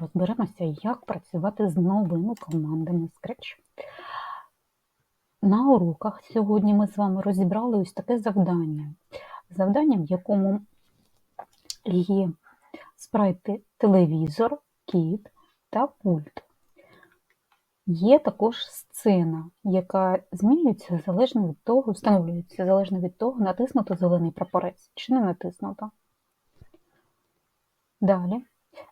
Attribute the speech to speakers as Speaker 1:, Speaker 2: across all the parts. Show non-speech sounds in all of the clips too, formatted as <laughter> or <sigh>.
Speaker 1: розберемося, як працювати з новими командами Scratch. На уроках сьогодні ми з вами розібрали ось таке завдання. Завдання, в якому є спрайти телевізор, кіт та пульт. Є також сцена, яка змінюється залежно від того, встановлюється залежно від того, натиснуто зелений прапорець чи не натиснуто. Далі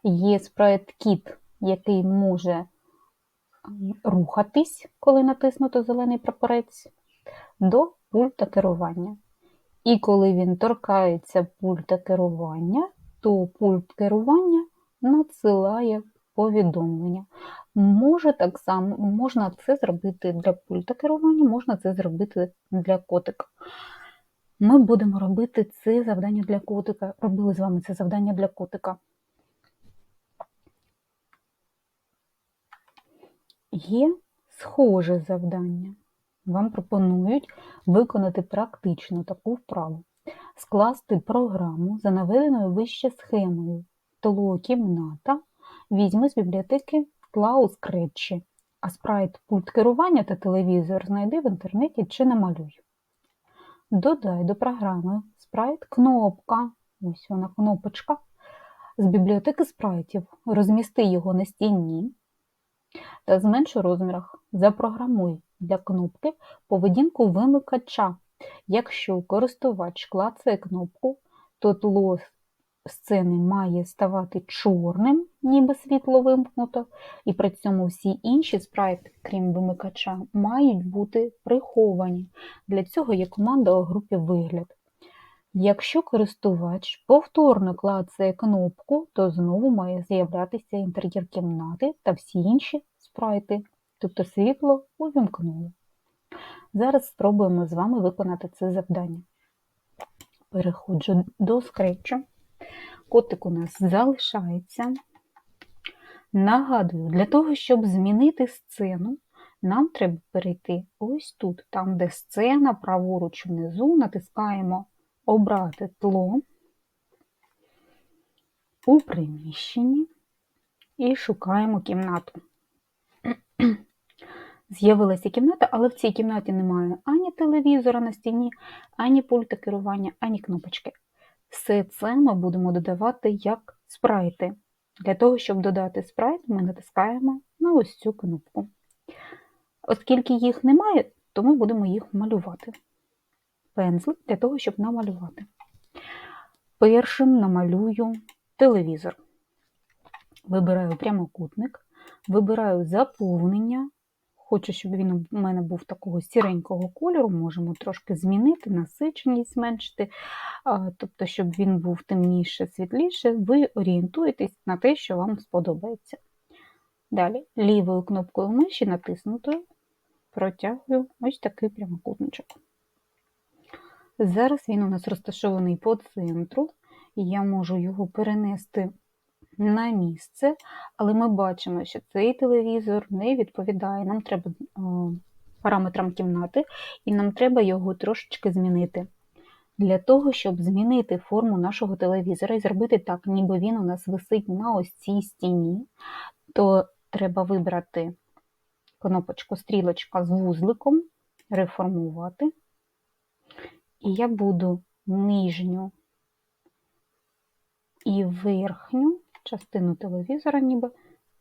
Speaker 1: є спрайт кіт, який може рухатись, коли натиснуто зелений прапорець, до пульта керування. І коли він торкається пульта керування, то пульт керування надсилає повідомлення. Може так само, можна це зробити для пульта керування, можна це зробити для котика. Ми будемо робити це завдання для котика. Робили з вами це завдання для котика. Є схоже завдання. Вам пропонують виконати практично таку вправу. Скласти програму за наведеною вище схемою. Тло кімната. Візьми з бібліотеки тла у скретчі, а спрайт пульт керування та телевізор знайди в інтернеті чи намалюй. Додай до програми спрайт кнопка. Ось вона кнопочка. З бібліотеки спрайтів. Розмісти його на стіні та зменш у розмірах. Запрограмуй для кнопки поведінку вимикача. Якщо користувач клацає кнопку, то тло сцени має ставати чорним, ніби світло вимкнуто, і при цьому всі інші спрайти, крім вимикача, мають бути приховані. Для цього є команда у групі вигляд. Якщо користувач повторно клацає кнопку, то знову має з'являтися інтер'єр кімнати та всі інші спрайти, тобто світло увімкнуло. Зараз спробуємо з вами виконати це завдання. Переходжу до скретчу. Котик у нас залишається. Нагадую, для того, щоб змінити сцену, нам треба перейти ось тут, там, де сцена, праворуч внизу, натискаємо Обрати тло у приміщенні і шукаємо кімнату. <clears throat> З'явилася кімната, але в цій кімнаті немає ані телевізора на стіні, ані пульта керування, ані кнопочки. Все це ми будемо додавати як спрайти. Для того, щоб додати спрайт, ми натискаємо на ось цю кнопку. Оскільки їх немає, то ми будемо їх малювати. Пензлик для того, щоб намалювати. Першим намалюю телевізор. Вибираю прямокутник, вибираю заповнення. Хочу, щоб він у мене був такого сіренького кольору, можемо трошки змінити, насиченість зменшити, тобто, щоб він був темніше, світліше, ви орієнтуєтесь на те, що вам сподобається. Далі, лівою кнопкою миші натиснутою протягую ось такий прямокутничок. Зараз він у нас розташований по центру, і я можу його перенести на місце, але ми бачимо, що цей телевізор не відповідає. Нам треба параметрам кімнати, і нам треба його трошечки змінити. Для того, щоб змінити форму нашого телевізора і зробити так, ніби він у нас висить на ось цій стіні, то треба вибрати кнопочку стрілочка з вузликом, реформувати. І я буду нижню і верхню частину телевізора ніби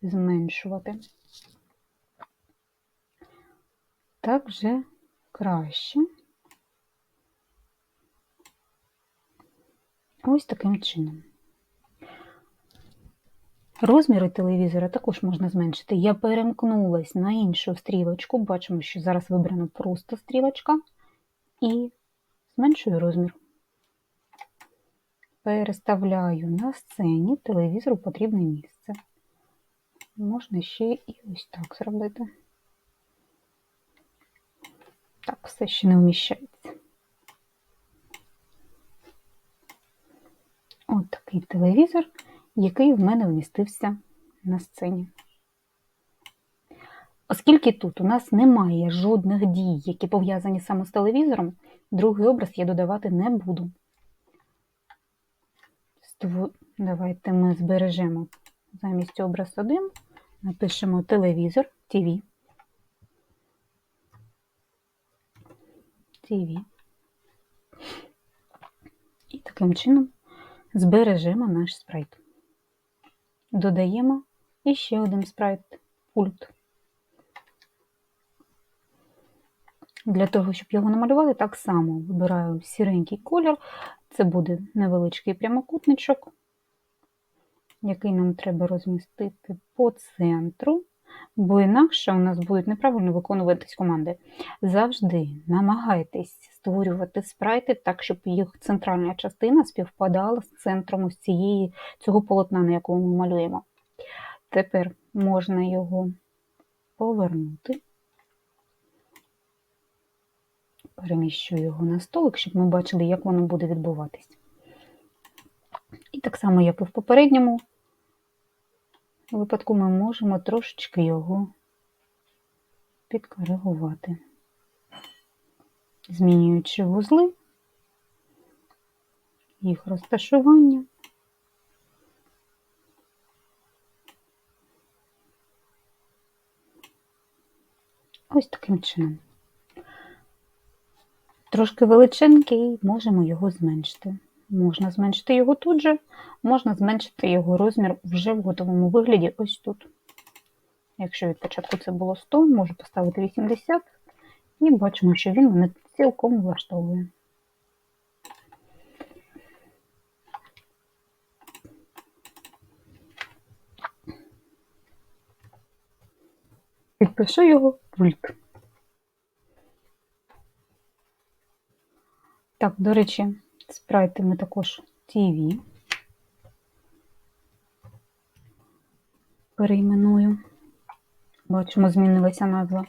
Speaker 1: зменшувати. Так вже краще. Ось таким чином. Розміри телевізора також можна зменшити. Я перемкнулась на іншу стрілочку, бачимо, що зараз вибрана просто стрілочка, і зменшую розмір. Переставляю на сцені телевізору потрібне місце. Можна ще і ось так зробити. Так, все ще не вміщається. От такий телевізор, який в мене вмістився на сцені. Оскільки тут у нас немає жодних дій, які пов'язані саме з телевізором, другий образ я додавати не буду. Давайте ми збережемо замість образ 1 напишемо телевізор, ТВ. ТВ. І таким чином збережемо наш спрайт. Додаємо іще один спрайт пульт. Для того, щоб його намалювати, так само вибираю сіренький колір. Це буде невеличкий прямокутничок, який нам треба розмістити по центру, бо інакше у нас будуть неправильно виконуватись команди. Завжди намагайтесь створювати спрайти так, щоб їх центральна частина співпадала з центром ось цієї, цього полотна, на якому ми малюємо. Тепер можна його повернути. Переміщую його на столик, щоб ми бачили, як воно буде відбуватись. І так само, як і в попередньому випадку, ми можемо трошечки його підкоригувати, змінюючи вузли, їх розташування. Ось таким чином. Трошки величенький, можемо його зменшити. Можна зменшити його тут же, можна зменшити його розмір вже в готовому вигляді ось тут. Якщо від початку це було 100, можу поставити 80 і бачимо, що він мене цілком влаштовує. Підпишу його пульт. Так, до речі, спрайти ми також TV. Перейменую. Бачимо, змінилася назва.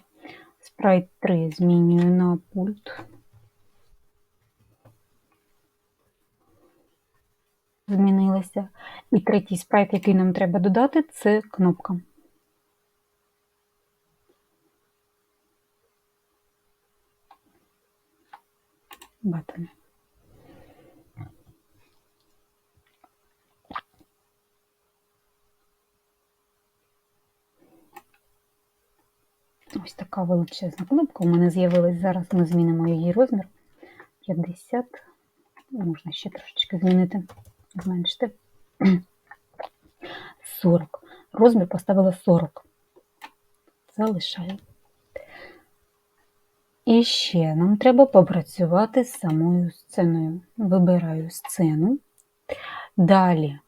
Speaker 1: Спрайт 3 змінюю на пульт. Змінилася. І третій спрайт, який нам треба додати, це кнопка. Button. Ось така величезна кнопка. У мене з'явилась зараз, ми змінимо її розмір. 50. Можна ще трошечки змінити, зменшити. 40. Розмір поставила 40. Залишаю. І ще нам треба попрацювати з самою сценою. Вибираю сцену. Далі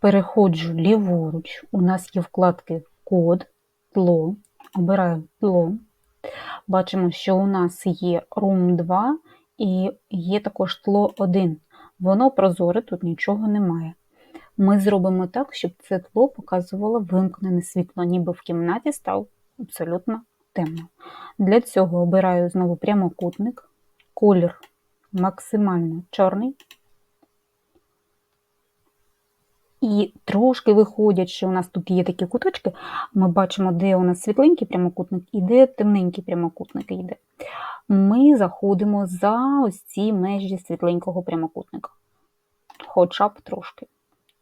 Speaker 1: переходжу ліворуч. У нас є вкладки код, тло. Обираю тло. Бачимо, що у нас є Room 2 і є також тло 1. Воно прозоре, тут нічого немає. Ми зробимо так, щоб це тло показувало вимкнене світло, ніби в кімнаті став абсолютно темно. Для цього обираю знову прямокутник, колір максимально чорний. І трошки виходячи, у нас тут є такі куточки, ми бачимо, де у нас світленький прямокутник і де темненький прямокутник йде. Ми заходимо за ось ці межі світленького прямокутника, хоча б трошки,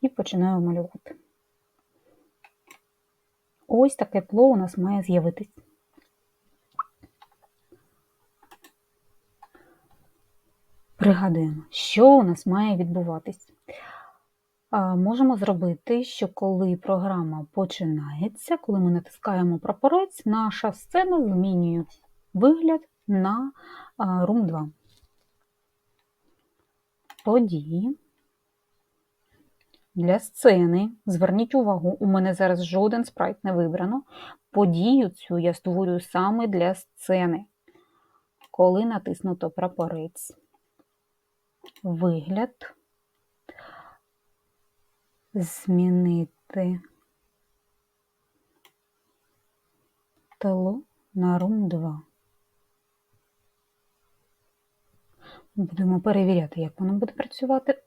Speaker 1: і починаю малювати. Ось таке тло у нас має з'явитись. Пригадуємо, що у нас має відбуватись. Можемо зробити, що коли програма починається, коли ми натискаємо прапорець, наша сцена змінює вигляд на Room 2. Події. Для сцени, зверніть увагу, у мене зараз жоден спрайт не вибрано. Подію цю я створюю саме для сцени. Коли натиснуто прапорець, вигляд змінити тло на Room 2. Будемо перевіряти, як воно буде працювати.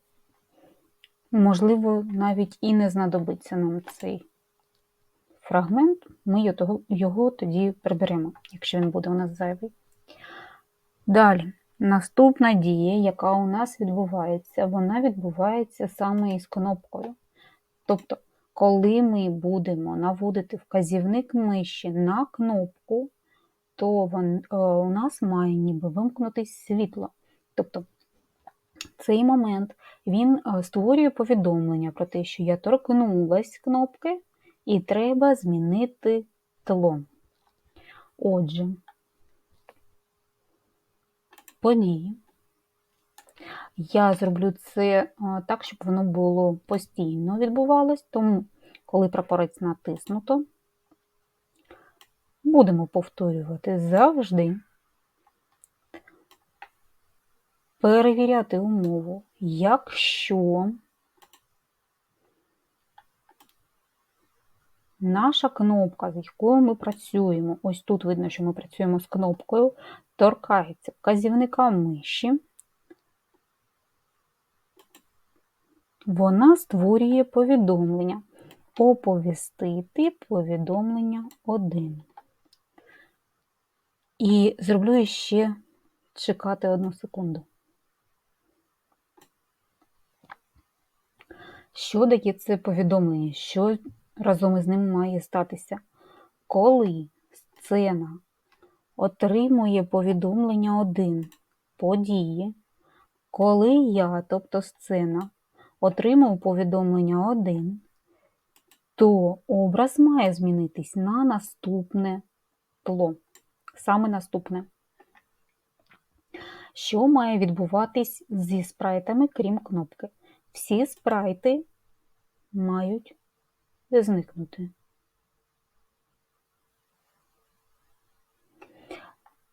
Speaker 1: Можливо, навіть і не знадобиться нам цей фрагмент, ми його тоді приберемо, якщо він буде у нас зайвий. Далі. Наступна дія, яка у нас відбувається, вона відбувається саме із кнопкою. Тобто, Коли ми будемо наводити вказівник миші на кнопку, то е, у нас має ніби вимкнутись світло. Тобто цей момент він е, створює повідомлення про те, що я торкнулась кнопки і треба змінити тло. Отже, події. Я зроблю це е, так, щоб воно було постійно відбувалось, тому, коли прапорець натиснуто, будемо повторювати завжди, перевіряти умову, якщо наша кнопка, з якою ми працюємо, ось тут видно, що ми працюємо з кнопкою, торкається вказівника миші, вона створює повідомлення. Оповістити повідомлення 1. І зроблю ще чекати одну секунду. Що дає це повідомлення? Що разом із ним має статися? Коли сцена отримує повідомлення 1 події, коли я, тобто сцена, отримую повідомлення 1, то образ має змінитись на наступне тло. Саме наступне. Що має відбуватись зі спрайтами, крім кнопки? Всі спрайти мають зникнути.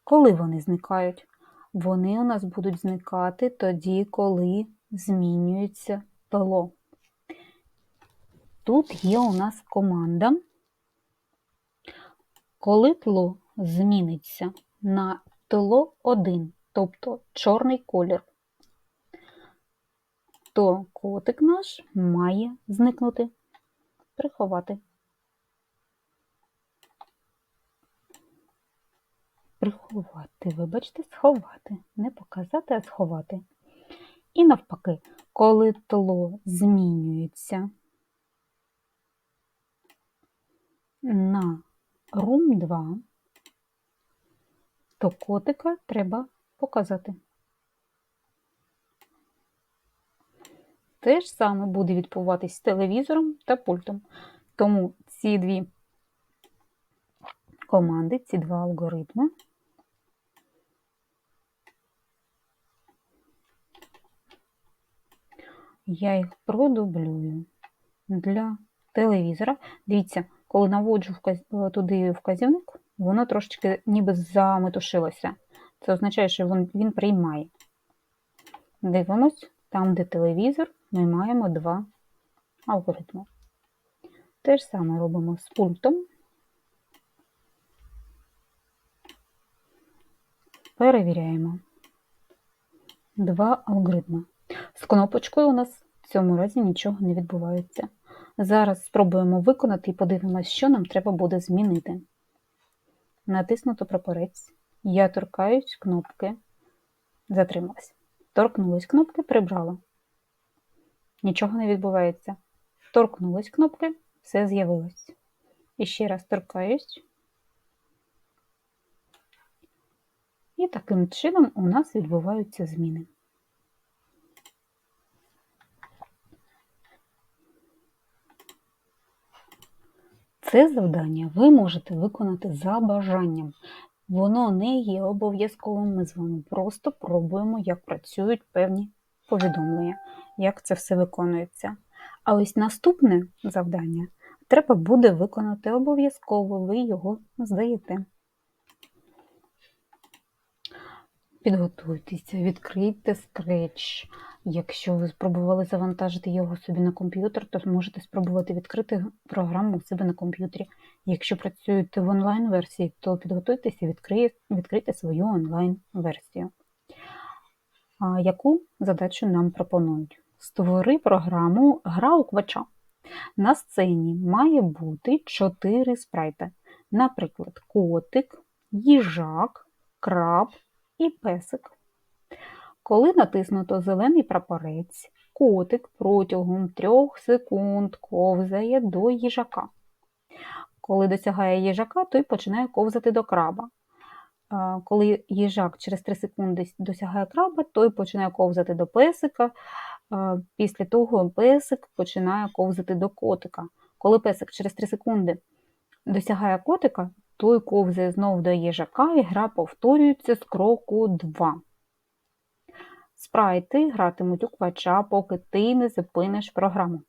Speaker 1: Коли вони зникають? Вони у нас будуть зникати тоді, коли змінюється тло. Тут є у нас команда. Коли тло зміниться на тло 1, тобто чорний колір, то котик наш має зникнути, приховати. Приховати, вибачте, сховати. Не показати, а сховати. І навпаки, коли тло змінюється на рум 2, то котика треба показати. Те ж саме буде відбуватись з телевізором та пультом. Тому ці дві команди, ці два алгоритми я їх продублюю для телевізора. Дивіться, коли наводжу туди вказівник, воно трошечки ніби заметушилося. Це означає, що він, він приймає. Дивимось, там, де телевізор, ми маємо два алгоритми. Те ж саме робимо з пультом. Перевіряємо два алгоритми. З кнопочкою у нас в цьому разі нічого не відбувається. Зараз спробуємо виконати і подивимося, що нам треба буде змінити. Натиснуто прапорець. Я торкаюсь кнопки, затрималась. Торкнулась кнопки, прибрала. Нічого не відбувається. Торкнулась кнопки, все з'явилось. І ще раз торкаюсь. І таким чином у нас відбуваються зміни. Це завдання ви можете виконати за бажанням. Воно не є обов'язковим. Ми з вами просто пробуємо, як працюють певні повідомлення, як це все виконується. А ось наступне завдання треба буде виконати обов'язково, ви його здаєте. Підготуйтеся, відкрийте Scratch. Якщо ви спробували завантажити його собі на комп'ютер, то можете спробувати відкрити програму у себе на комп'ютері. Якщо працюєте в онлайн-версії, то підготуйтеся і відкрийте свою онлайн-версію. Яку задачу нам пропонують? Створи програму Гра у квача. На сцені має бути 4 спрайти. Наприклад, котик, їжак, краб і песик. Коли натиснуто зелений прапорець, котик протягом трьох секунд ковзає до їжака. Коли досягає їжака, той починає ковзати до краба. Коли їжак через 3 секунди досягає краба, той починає ковзати до песика. Після того песик починає ковзати до котика. Коли песик через 3 секунди досягає котика, той ковзає знов до їжака, і гра повторюється з кроку 2. Спрайти гратимуть у квача, поки ти не зупиниш програму.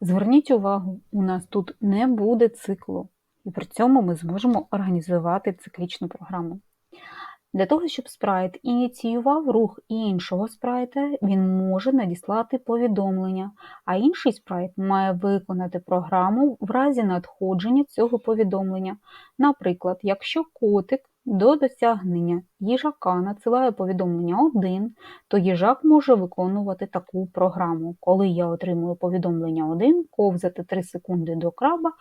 Speaker 1: Зверніть увагу, у нас тут не буде циклу, і при цьому ми зможемо організувати циклічну програму. Для того, щоб спрайт ініціював рух іншого спрайта, він може надіслати повідомлення, а інший спрайт має виконати програму в разі надходження цього повідомлення. Наприклад, якщо котик до досягнення їжака надсилає повідомлення 1, то їжак може виконувати таку програму. Коли я отримую повідомлення 1, ковзати 3 секунди до краба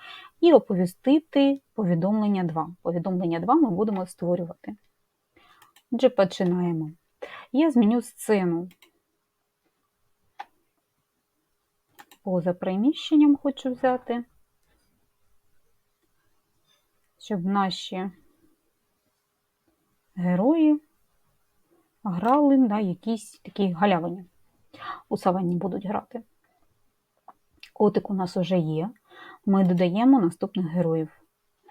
Speaker 1: і оповістити повідомлення 2. Повідомлення 2 ми будемо створювати. Отже, починаємо. Я зміню сцену. Поза приміщенням хочу взяти, щоб наші герої грали на якійсь такій галявині. У саванні будуть грати. Котик у нас вже є. Ми додаємо наступних героїв.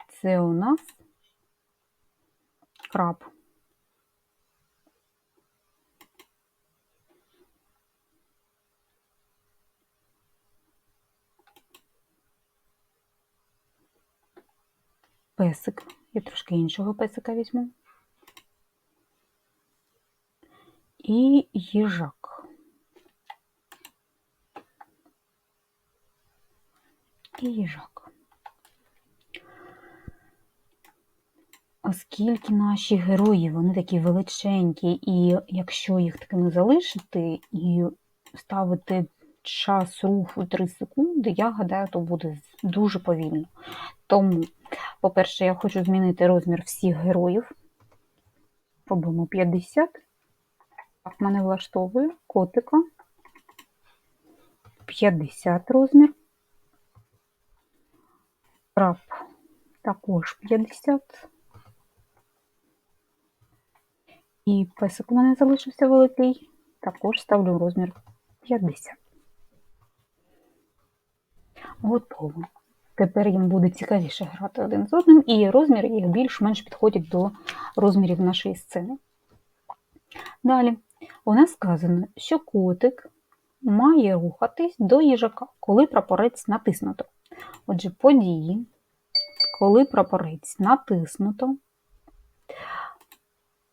Speaker 1: Це у нас краб. Песик. Я трошки іншого песика візьму. І їжак. І їжак. Оскільки наші герої, вони такі величенькі, і якщо їх такими залишити і ставити час руху 3 секунди, я гадаю, то буде дуже повільно. Тому, по-перше, я хочу змінити розмір всіх героїв. Робимо 50. Так, мене влаштовує котика. 50 розмір. Краб також 50. І песик у мене залишився великий. Також ставлю розмір 50. Готово. Тепер їм буде цікавіше грати один з одним, і розміри їх більш-менш підходять до розмірів нашої сцени. Далі, у нас сказано, що котик має рухатись до їжака, коли прапорець натиснуто. Отже, події, коли прапорець натиснуто,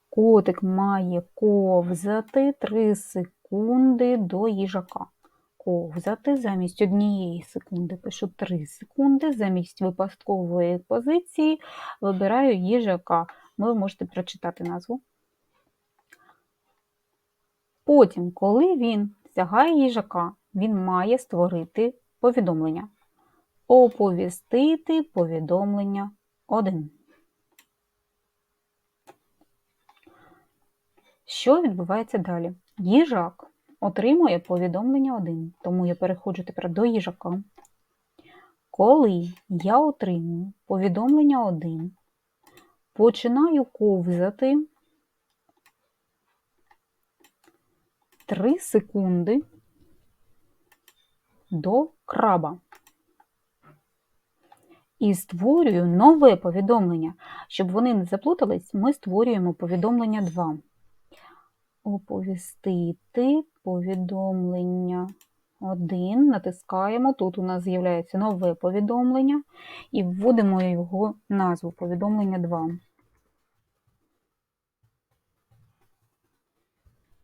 Speaker 1: котик має ковзати 3 секунди до їжака. Ковзати замість однієї секунди пишу 3 секунди, замість випадкової позиції вибираю їжака. Ви можете прочитати назву. Потім, коли він сягає їжака, він має створити повідомлення. Оповістити повідомлення 1. Що відбувається далі? Їжак отримує повідомлення 1, тому я переходжу тепер до їжака. Коли я отримую повідомлення 1, починаю ковзати 3 секунди до краба. І створюю нове повідомлення. Щоб вони не заплутались, ми створюємо повідомлення 2. Оповістити повідомлення 1. Натискаємо. Тут у нас з'являється нове повідомлення і вводимо його назву повідомлення 2.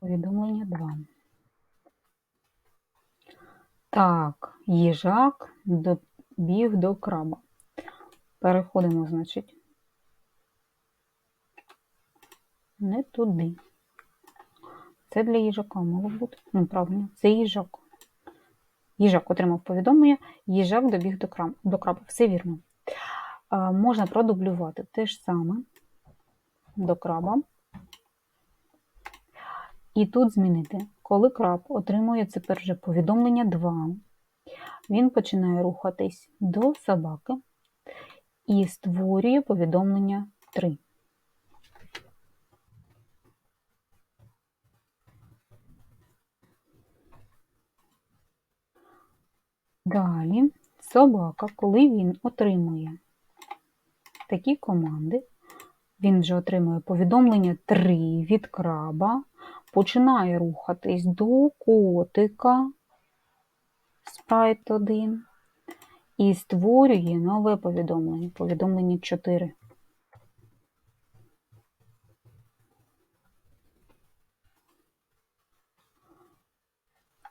Speaker 1: Повідомлення 2. Так, їжак добіг до краба. Переходимо, значить, не туди. Це для їжака мало бути. Ну, правильно, це їжак. Їжак отримав повідомлення, їжак добіг до, крам, до краба. Все вірно. А, можна продублювати те ж саме до краба. І тут змінити коли краб отримує це перше повідомлення 2, він починає рухатись до собаки і створює повідомлення 3. Далі собака, коли він отримує такі команди, він вже отримує повідомлення 3 від краба, починає рухатись до котика Sprite 1 і створює нове повідомлення, повідомлення 4.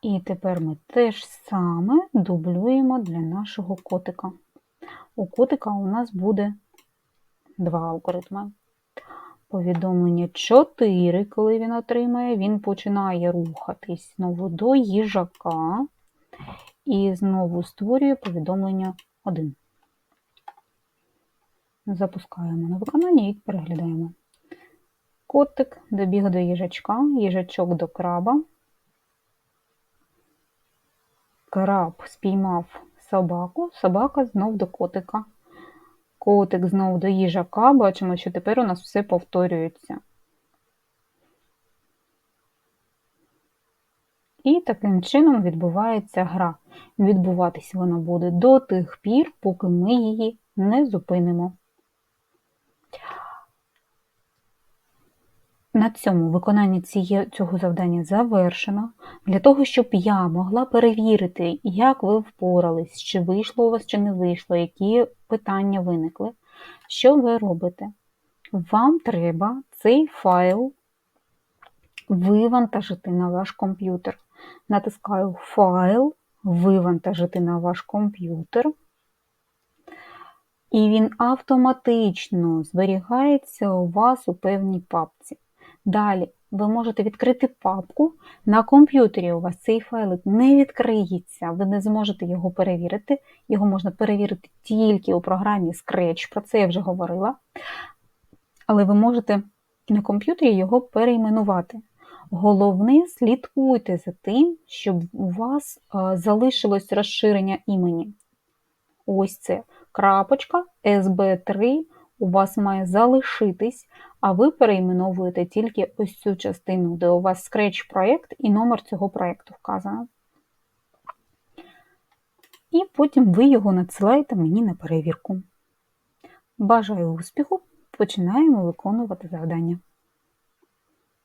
Speaker 1: І тепер ми те ж саме дублюємо для нашого котика. У котика у нас буде два алгоритми. Повідомлення 4, коли він отримає, він починає рухатись знову до їжака і знову створює повідомлення 1. Запускаємо на виконання і переглядаємо. Котик добіг до їжачка, їжачок до краба. Краб спіймав собаку, собака знов до котика. Котик знов до їжака, бачимо, що тепер у нас все повторюється. І таким чином відбувається гра. Відбуватись вона буде до тих пір, поки ми її не зупинимо. На цьому виконання цього завдання завершено. Для того, щоб я могла перевірити, як ви впорались, чи вийшло у вас, чи не вийшло, які питання виникли. Що ви робите? Вам треба цей файл вивантажити на ваш комп'ютер. Натискаю Файл, вивантажити на ваш комп'ютер. І він автоматично зберігається у вас у певній папці. Далі ви можете відкрити папку. На комп'ютері у вас цей файлик не відкриється, ви не зможете його перевірити. Його можна перевірити тільки у програмі Scratch, про це я вже говорила. Але ви можете на комп'ютері його перейменувати. Головне, слідкуйте за тим, щоб у вас залишилось розширення імені. Ось це крапочка SB3 у вас має залишитись, а ви перейменовуєте тільки ось цю частину, де у вас Scratch проєкт і номер цього проєкту вказано. І потім ви його надсилаєте мені на перевірку. Бажаю успіху! Починаємо виконувати завдання.